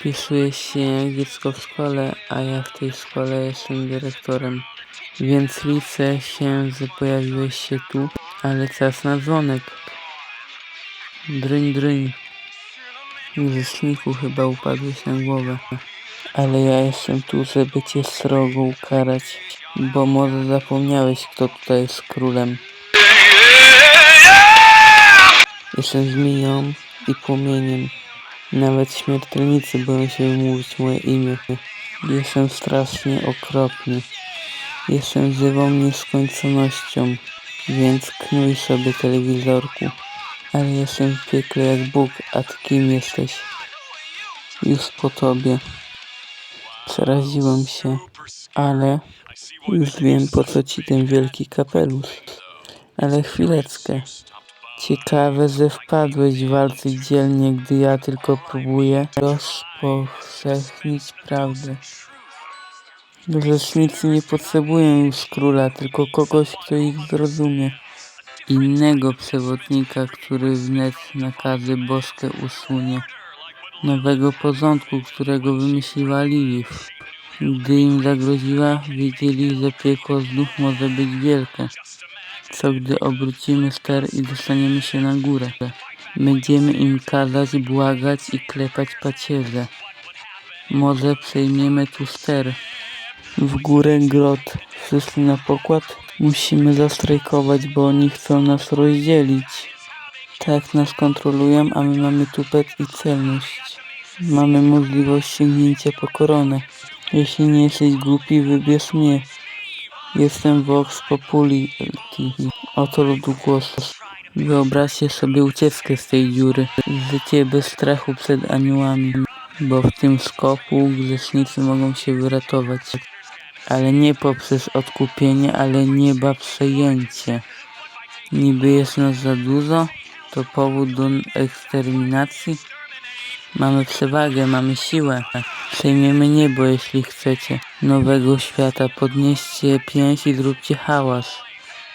Wpisuję się dziecko w szkole, a ja w tej szkole jestem dyrektorem. Więc liczę się, że pojawiłeś się tu, ale czas na dzwonek. Dryń, dryń. Grzeszniku chyba upadłeś na głowę. Ale ja jestem tu, żeby cię srogo ukarać, bo może zapomniałeś, kto tutaj jest królem. Jestem zmienią i płomieniem. Nawet śmiertelnicy boją się wymówić moje imię. Jestem strasznie okropny. Jestem żywą nieskończonością, więc knuj sobie telewizorku. Ale jestem w piekle jak Bóg, a ty kim jesteś? Już po tobie. Przeraziłem się, ale już wiem po co ci ten wielki kapelusz. Ale chwileczkę. Ciekawe, że wpadłeś w walce dzielnie, gdy ja tylko próbuję rozpowszechnić prawdę. Grzesznicy nie potrzebują już króla, tylko kogoś, kto ich zrozumie. Innego przewodnika, który wnet nakazy boskie usunie. Nowego porządku, którego wymyśliła Lilith. Gdy im zagroziła, wiedzieli, że piekło znów może być wielkie. Co gdy obrócimy ster i dostaniemy się na górę? Będziemy im kazać błagać i klepać pacierze. Może przejmiemy tu ster. W górę grot. Wszyscy na pokład? Musimy zastrajkować, bo oni chcą nas rozdzielić. Tak nas kontrolują, a my mamy tupet i celność. Mamy możliwość sięgnięcia po koronę. Jeśli nie jesteś głupi, wybierz mnie. Jestem Vox Populi. Oto ludu głos. Wyobraźcie sobie ucieczkę z tej dziury. Życie bez strachu przed aniołami. Bo w tym skoku grzesznicy mogą się wyratować. Ale nie poprzez odkupienie, ale nieba przejęcie. Niby jest nas za dużo? To powód do eksterminacji? Mamy przewagę, mamy siłę. Przejmiemy niebo, jeśli chcecie. Nowego świata, podnieście pięść i zróbcie hałas.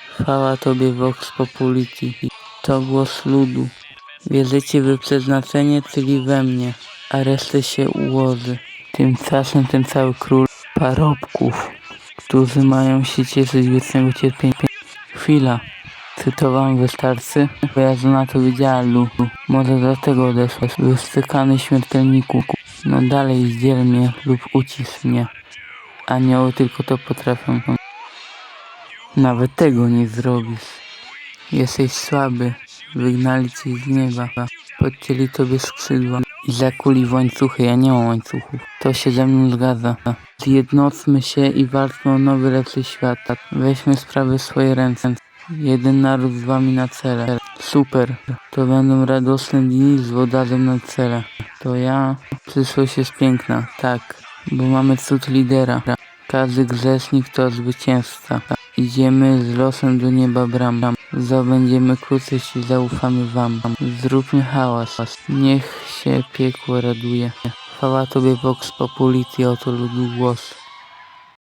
Chwała Tobie, Vox Populity. To głos ludu. Wierzycie w przeznaczenie, czyli we mnie, a resztę się ułoży. Tymczasem ten cały król parobków, którzy mają się cieszyć wiecznego cierpienia. Chwila. Czy to wam wystarczy? Bo ja na to widziałem, Lu. Może dlatego odeszłaś. Wystykany śmiertelniku. No dalej zdziel mnie lub ucisz mnie. Anioły tylko to potrafią. Nawet tego nie zrobisz. Jesteś słaby. Wygnali cię z nieba. Podcięli tobie skrzydła. I zakuli w łańcuchy. Ja nie mam łańcuchów. To się ze mną zgadza. Zjednoczmy się i walczmy o nowy, lepszy świat. Weźmy sprawy w swoje ręce. Jeden naród z wami na cele. Super. To będą radosne dni z wodarzem na cele. To ja. Przyszłość jest piękna. Tak. Bo mamy cud lidera. Każdy grzesznik to zwycięzca. Idziemy z losem do nieba bram. Zdobędziemy klucz, jeśli zaufamy wam. Zróbmy hałas. Niech się piekło raduje. Chwała Tobie Vox Populity, oto ludu głos.